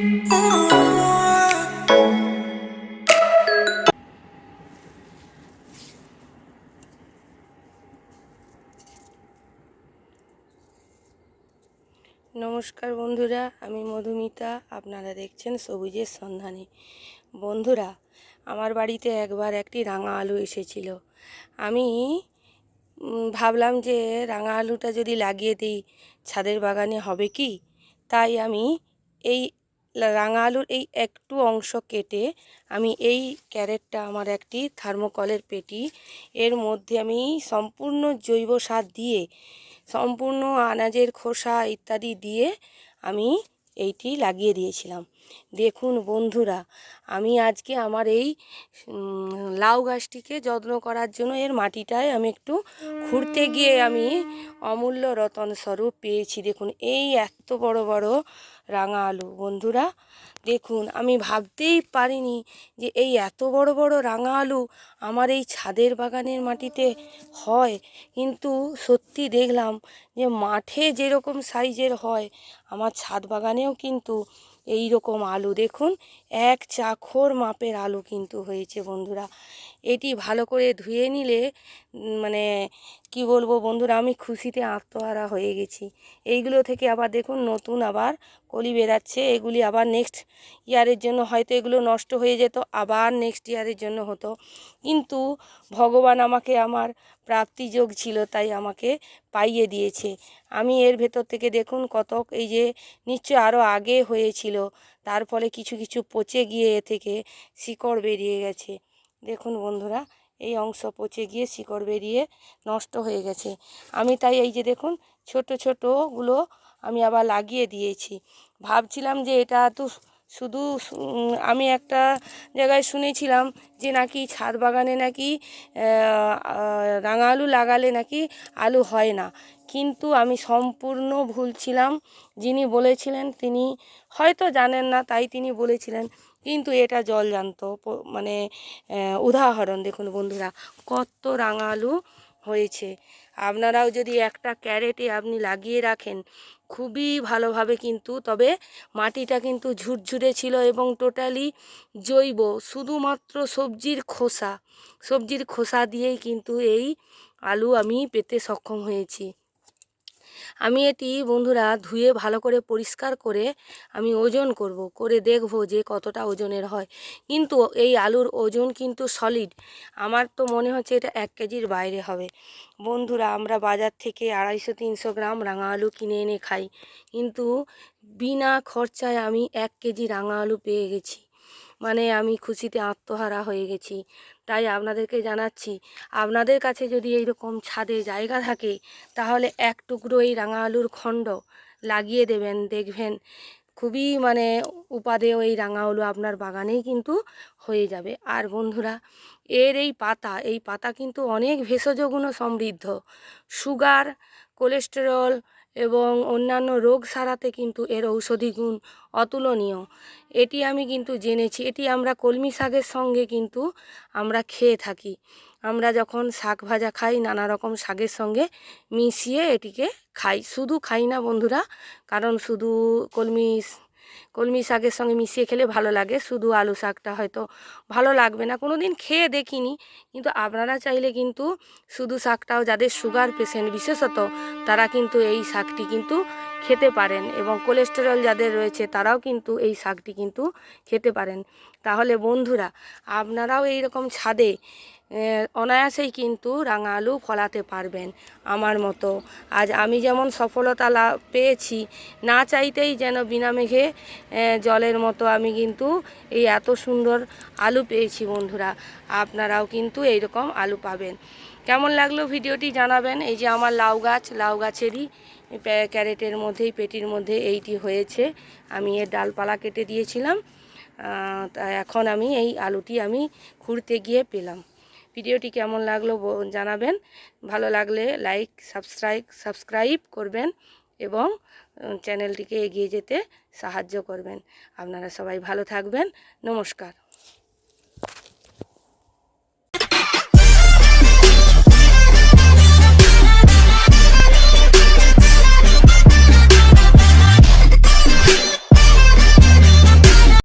নমস্কার বন্ধুরা, আমি মধুমিতা, আপনারা দেখছেন সবুজের সন্ধানে। বন্ধুরা, আমার বাড়িতে একবার একটি রাঙা আলু এসেছিল। আমি ভাবলাম যে রাঙা আলুটা যদি লাগিয়ে দিই, ছাদের বাগানে হবে কি? তাই আমি এই রাঙা আলুর এই একটু অংশ কেটে আমি এই ক্যারেটটা আমার একটি থার্মোকলের পেটি। এর মধ্যে আমি সম্পূর্ণ জৈব সার দিয়ে, সম্পূর্ণ আনাজের খোসা ইত্যাদি দিয়ে আমি এইটি লাগিয়ে দিয়েছিলাম। দেখুন বন্ধুরা, আমি আজকে আমার এই লাউ গাছটিকে যত্ন করার জন্য এর মাটিটায় আমি একটু খুঁড়তে গিয়ে আমি অমূল্য রতন স্বরূপ পেয়েছি। দেখুন, এই এত বড় বড় রাঙা আলু। বন্ধুরা, দেখুন, আমি ভাবতেই পারিনি যে এই এত বড় বড় রাঙা আলু আমার এই ছাদের বাগানের মাটিতে হয়। কিন্তু সত্যি দেখলাম যে মাঠে যেরকম সাইজের হয়, আমার ছাদ বাগানেও কিন্তু এই রকম আলু। দেখুন, এক চাখর মাপের আলু কিন্তু হয়েছে বন্ধুরা। এটি ভালো করে ধুয়ে নিলে মানে কি বলব বন্ধুরা, আমি খুশিতে আত্মহারা হয়ে গেছি। এইগুলো থেকে আবার দেখুন, নতুন আবার কলি বেরাচ্ছে এগুলি আবার নেক্সট ইয়ারের জন্য হয়তো এগুলো নষ্ট হয়ে যেত, আবার নেক্সট ইয়ারের জন্য হতো। কিন্তু ভগবান আমাকে আমার প্রাপ্তিযোগ ছিল, তাই আমাকে পাইয়ে দিয়েছে। আমি এর ভেতর থেকে দেখুন কতক এই যে নিশ্চয় আরও আগে হয়েছিল, তার ফলে কিছু কিছু পচে গিয়ে এ থেকে শিকড় বেরিয়ে গেছে। দেখুন বন্ধুরা, এই অংশ পচে গিয়ে শিকড় বেরিয়ে নষ্ট হয়ে গেছে। আমি তাই এই যে দেখুন, ছোট ছোটোগুলো আমি আবার লাগিয়ে দিয়েছি। ভাবছিলাম যে এটা তো শুধু আমি একটা জায়গায় শুনেছিলাম যে নাকি ছাদ বাগানে নাকি রাঙা আলু লাগালে নাকি আলু হয় না। কিন্তু আমি সম্পূর্ণ ভুল ছিলাম যিনি বলেছিলেন তিনি হয়তো জানেন না, তাই তিনি বলেছিলেন। কিন্তু এটা জলজান্ত প- মানে উদাহরণ। দেখুন বন্ধুরা, কত রাঙা আলু হয়েছে। আপনারাও যদি একটা ক্যারেটে আপনি লাগিয়ে রাখেন, খুবই ভালোভাবে কিন্তু, তবে মাটিটা কিন্তু ঝুরঝুরে ছিল এবং টোটালি জৈব, শুধুমাত্র সবজির খোসা। সবজির খোসা দিয়েই কিন্তু এই আলু আমি পেতে সক্ষম হয়েছি। আমি এটি, বন্ধুরা, ধুয়ে ভালো করে পরিষ্কার করে আমি ওজন করব, করে দেখব যে কতটা ওজনের হয়। কিন্তু এই আলুর ওজন কিন্তু সলিড আমার তো মনে হচ্ছে এটা এক কেজির বাইরে হবে। বন্ধুরা, আমরা বাজার থেকে আড়াইশো, তিনশো গ্রাম রাঙা আলু কিনে এনে খাই। কিন্তু বিনা খরচায় আমি এক কেজি রাঙা আলু পেয়ে গেছি। মানে আমি খুশিতে আত্মহারা হয়ে গেছি। তাই আপনাদেরকে জানাচ্ছি, আপনাদের কাছে যদি এইরকম ছাদে জায়গা থাকে, তাহলে এক টুকরো এই রাঙা আলুর খণ্ড লাগিয়ে দেবেন, দেখবেন খুবই মানে উপাদেয় এই রাঙা আলু আপনার বাগানেই কিন্তু হয়ে যাবে। আর বন্ধুরা, এর এই পাতা এই পাতা কিন্তু অনেক ভেষজ গুণ সমৃদ্ধ সুগার, কোলেস্টেরল এবং অন্যান্য রোগ সারাতে কিন্তু এর ঔষধি গুণ অতুলনীয়। এটি আমি কিন্তু জেনেছি, এটি আমরা কলমি শাকের সঙ্গে কিন্তু আমরা খেয়ে থাকি। আমরা যখন শাক ভাজা খাই, নানা রকম শাকের সঙ্গে মিশিয়ে এটিকে খাই। শুধু খাই না বন্ধুরা, কারণ শুধু কলমি কলমি শাকের সঙ্গে মিশিয়ে খেলে ভালো লাগে। শুধু আলু শাকটা হয়তো ভালো লাগবে না। কোনো দিন খেয়ে দেখিনি। কিন্তু আপনারা চাইলে কিন্তু শুধু শাকটাও যাদের সুগার পেশেন্ট বিশেষত, তারা কিন্তু এই শাকটি কিন্তু খেতে পারেন এবং কোলেস্টেরল যাদের রয়েছে, তারাও কিন্তু এই শাকটি কিন্তু খেতে পারেন। তাহলে বন্ধুরা, আপনারাও এই রকম ছাদে অনায়াসেই কিন্তু রাঙা আলু ফলাতে পারবেন আমার মতো। আজ আমি যেমন সফলতা লাভ পেয়েছি, না চাইতেই যেন বিনা মেঘে জলের মতো আমি কিন্তু এই এত সুন্দর আলু পেয়েছি বন্ধুরা। আপনারাও কিন্তু এইরকম আলু পাবেন। কেমন লাগল ভিডিওটি জানাবেন? এই যে আমার লাউ গাছ, লাউ গাছেরই ক্যারেটের মধ্যেই, পেটির মধ্যে এইটি হয়েছে। আমি এর ডালপালা কেটে দিয়েছিলাম। তা এখন আমি এই আলুটি আমি খুঁড়তে গিয়ে পেলাম। ভিডিওটি কেমন লাগল জানাবেন। ভালো লাগলে লাইক, সাবস্ক্রাইব সাবস্ক্রাইব করবেন এবং চ্যানেলটিকে এগিয়ে যেতে সাহায্য করবেন। আপনারা সবাই ভালো থাকবেন। নমস্কার।